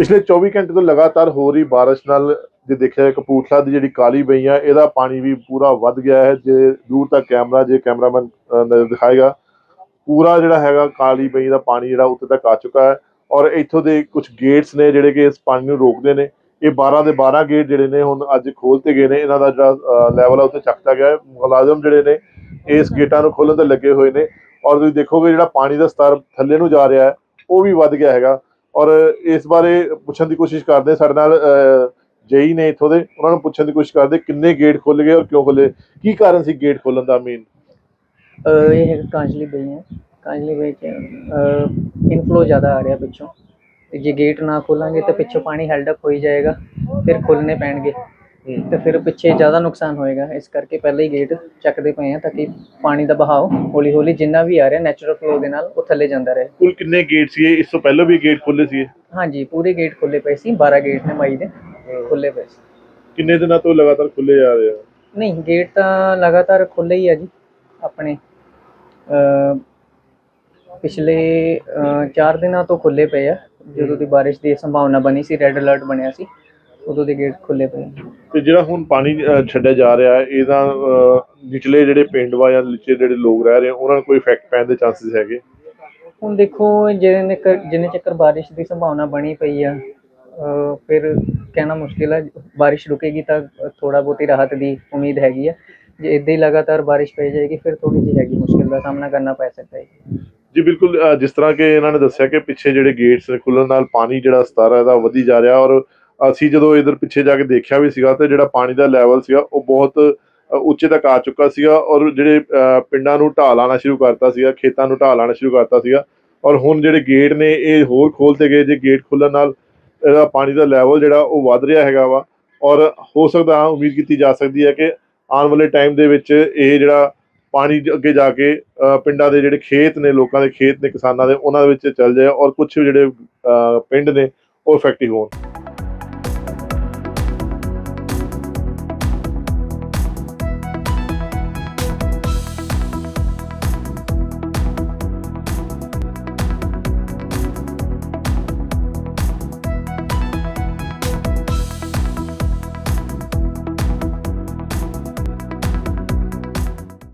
ਪਿਛਲੇ 24 ਘੰਟੇ ਤੋਂ ਲਗਾਤਾਰ ਹੋ ਰਹੀ ਬਾਰਿਸ਼ ਨਾਲ ਜੇ ਦੇਖਿਆ ਜਾਏ ਕਪੂਰਥਲਾ ਦੀ ਜਿਹੜੀ ਕਾਲੀ ਬਈ ਆ, ਇਹਦਾ ਪਾਣੀ ਵੀ ਪੂਰਾ ਵੱਧ ਗਿਆ ਹੈ। ਜੇ ਦੂਰ ਤੱਕ ਕੈਮਰਾ, ਜੇ ਕੈਮਰਾਮੈਨ ਨਜ਼ਰ ਦਿਖਾਏਗਾ, ਪੂਰਾ ਜਿਹੜਾ ਹੈਗਾ ਕਾਲੀ ਬਈ ਦਾ ਪਾਣੀ ਜਿਹੜਾ ਉੱਤੇ ਤੱਕ ਆ ਚੁੱਕਾ ਹੈ ਔਰ ਇੱਥੋਂ ਦੇ ਕੁਝ ਗੇਟਸ ਨੇ ਜਿਹੜੇ ਕਿ ਇਸ ਪਾਣੀ ਨੂੰ ਰੋਕਦੇ ਨੇ। ਇਹ 12 ਦੇ 12 ਗੇਟ ਜਿਹੜੇ ਨੇ ਹੁਣ ਅੱਜ ਖੋਲਤੇ ਗਏ ਨੇ। ਇਹਨਾਂ ਦਾ ਜਿਹੜਾ ਲੈਵਲ ਆ ਉੱਤੇ ਚੱਕਤਾ ਗਿਆ ਹੈ। ਮੁਲਾਜ਼ਮ ਜਿਹੜੇ ਨੇ ਇਸ ਗੇਟਾਂ ਨੂੰ ਖੋਲਣ ਤੇ ਲੱਗੇ ਹੋਏ ਨੇ ਔਰ ਤੁਸੀਂ ਦੇਖੋਗੇ ਜਿਹੜਾ ਪਾਣੀ ਦਾ ਸਤਰ ਥੱਲੇ ਨੂੰ ਜਾ ਰਿਹਾ ਹੈ, ਉਹ ਵੀ ਵੱਧ ਗਿਆ ਹੈਗਾ। ਔਰ ਇਸ ਬਾਰੇ ਪੁੱਛਣ ਦੀ ਕੋਸ਼ਿਸ਼ ਕਰਦੇ ਸਾਡੇ ਨਾਲ ਜੇਈ ਨੇ ਇੱਥੋਂ ਦੇ, ਉਹਨਾਂ ਨੂੰ ਪੁੱਛਣ ਦੀ ਕੋਸ਼ਿਸ਼ ਕਰਦੇ ਕਿੰਨੇ ਗੇਟ ਖੁੱਲ ਗਏ ਔਰ ਕਿਉਂ ਖੁੱਲੇ ਕੀ ਕਾਰਨ ਸੀ ਗੇਟ ਖੋਲਣ ਦਾ ਮੇਨ ਇਹ ਹੈਗਾ ਕਾਂਜਲੀ ਬਈ ਹੈ। ਕਾਂਜਲੀ ਬਈ ਚ ਇਨਫਲੋ ਜ਼ਿਆਦਾ ਆ ਰਿਹਾ ਪਿੱਛੋਂ। ਜੇ ਗੇਟ ਨਾ ਖੋਲਾਂਗੇ ਤਾਂ ਪਿੱਛੋਂ ਪਾਣੀ ਹੈਲਡ ਅਪ ਹੋਈ ਜਾਏਗਾ, ਫਿਰ ਖੋਲਣੇ ਪੈਣਗੇ। ਤੇ ਫਿਰ ਪਿੱਛੇ ਜ਼ਿਆਦਾ ਨੁਕਸਾਨ ਹੋਏਗਾ। ਇਸ ਕਰਕੇ ਪਹਿਲੇ ਹੀ ਗੇਟ ਚੱਕਦੇ ਪਏ ਆ ਤਾਂ ਕਿ ਪਾਣੀ ਦਾ ਬਹਾਓ ਹੌਲੀ ਹੌਲੀ ਜਿੰਨਾ ਵੀ ਆ ਰਿਹਾ ਨੈਚੁਰਲ ਫਲੋ ਦੇ ਨਾਲ ਉਹ ਥੱਲੇ ਜਾਂਦਾ ਰਹੇ। ਕੁੱਲ ਕਿੰਨੇ ਗੇਟ ਸੀ ਇਸ ਤੋਂ ਪਹਿਲਾਂ ਵੀ ਗੇਟ ਖੁੱਲੇ ਸੀ ਹਾਂਜੀ ਪੂਰੇ ਗੇਟ ਖੁੱਲੇ ਪਏ ਸੀ। 12 ਗੇਟ ਨੇ ਮਈ ਦੇ। ਖੁੱਲੇ ਪਏ ਸੀ। ਕਿੰਨੇ ਦਿਨਾਂ ਤੋਂ ਲਗਾਤਾਰ ਖੁੱਲੇ ਜਾ ਰਹੇ ਆ? ਨਹੀਂ ਗੇਟ ਤਾਂ ਲਗਾਤਾਰ ਖੁੱਲੇ ਹੀ ਆ ਜੀ ਆਪਣੇ। ਪਿਛਲੇ 4 ਦਿਨਾਂ ਤੋਂ ਖੁੱਲੇ ਪਏ ਆ। ਜਦੋਂ ਦੀ ਬਾਰਿਸ਼ ਦੀ ਸੰਭਾਵਨਾ ਬਣੀ ਸੀ ਰੈੱਡ ਅਲਰਟ ਬਣਿਆ ਸੀ। ਉਦੋਂ ਦੇ ਗੇਟ ਖੁੱਲੇ ਪਏ। ਤੇ ਜਿਹੜਾ ਹੁਣ ਪਾਣੀ ਅਹ, ਛੱਡਿਆ ਜਾ ਰਿਹਾ ਹੈ ਇਹਦਾ ਅਹ, ਨਿਚਲੇ ਜਿਹੜੇ ਪਿੰਡ ਵਾ ਜਾਂ ਨਿਚਲੇ ਜਿਹੜੇ ਲੋਕ ਰਹਿ ਰਹੇ ਆ, ਉਹਨਾਂ ਨੂੰ ਕੋਈ ਇਫੈਕਟ ਪੈਣ ਦੇ ਚਾਂਸਸ ਹੈਗੇ? ਹੁਣ ਦੇਖੋ ਜਿੰਨੇ ਕੁ- ਜਿੰਨੇ ਚੱਕਰ ਬਾਰਿਸ਼ ਦੀ ਸੰਭਾਵਨਾ ਬਣੀ ਪਈ ਆ ਫਿਰ ਕਹਿਣਾ ਮੁਸ਼ਕਿਲ ਹੈ ਬਾਰਿਸ਼ ਰੁਕੇਗੀ ਤਾਂ ਥੋੜਾ ਬਹੁਤੀ ਰਾਹਤ ਦੀ ਉਮੀਦ ਹੈਗੀ ਆ। ਜੇ ਇਦਾਂ ਹੀ ਲਗਾਤਾਰ ਬਾਰਿਸ਼ ਪਈ ਜਾਏਗੀ ਫਿਰ ਥੋੜੀ ਜਿਹੀ ਹੈਗੀ ਮੁਸ਼ਕਿਲ ਦਾ ਸਾਹਮਣਾ ਕਰਨਾ ਪੈ ਸਕਦਾ ਹੈ। ਜੀ ਬਿਲਕੁਲ ਅਹ, ਜਿਸ ਤਰ੍ਹਾਂ ਕਿ ਇਹਨਾਂ ਨੇ ਦੱਸਿਆ ਕਿ ਪਿੱਛੇ ਜਿਹੜੇ ਗੇਟਸ ਖੁੱਲਣ ਨਾਲ ਪਾਣੀ ਜਿਹੜਾ ਸਤਰ ਹੈ ਇਹਦਾ ਵਧੀ ਜਾ ਰਿਹਾ ਔਰ ਅਸੀਂ ਜਦੋਂ ਇਧਰ ਪਿੱਛੇ ਜਾ ਕੇ ਦੇਖਿਆ ਵੀ ਸੀਗਾ ਤੇ ਜਿਹੜਾ ਪਾਣੀ ਦਾ ਲੈਵਲ ਸੀਗਾ ਉਹ ਬਹੁਤ ਉੱਚੇ ਤੱਕ ਆ ਚੁੱਕਾ ਸੀਗਾ ਔਰ ਜਿਹੜੇ ਪਿੰਡਾਂ ਨੂੰ ਢਾਹ ਲਾਣਾ ਸ਼ੁਰੂ ਕਰਤਾ ਸੀਗਾ, ਖੇਤਾਂ ਨੂੰ ਢਾਹ ਲਾਣਾ ਸ਼ੁਰੂ ਕਰਤਾ ਸੀਗਾ ਔਰ ਹੁਣ ਜਿਹੜੇ ਗੇਟ ਨੇ ਇਹ ਹੋਰ ਖੋਲਤੇ ਗਏ, ਜੇ ਗੇਟ ਖੁੱਲਣ ਨਾਲ ਇਹਦਾ ਪਾਣੀ ਦਾ ਲੈਵਲ ਜਿਹੜਾ ਉਹ ਵੱਧ ਰਿਹਾ ਹੈਗਾ ਵਾ ਔਰ ਹੋ ਸਕਦਾ, ਉਮੀਦ ਕੀਤੀ ਜਾ ਸਕਦੀ ਹੈ ਕਿ ਆਉਣ ਵਾਲੇ ਟਾਈਮ ਦੇ ਵਿੱਚ ਇਹ ਜਿਹੜਾ ਪਾਣੀ ਅੱਗੇ ਜਾ ਕੇ ਪਿੰਡਾਂ ਦੇ ਜਿਹੜੇ ਖੇਤ ਨੇ, ਲੋਕਾਂ ਦੇ ਖੇਤ ਨੇ, ਕਿਸਾਨਾਂ ਦੇ, ਉਹਨਾਂ ਦੇ ਵਿੱਚ ਚੱਲ ਜਾਏ ਔਰ ਕੁਝ ਜਿਹੜੇ ਪਿੰਡ ਨੇ ਉਹ ਇਫੈਕਟਿਵ ਹੋਣ।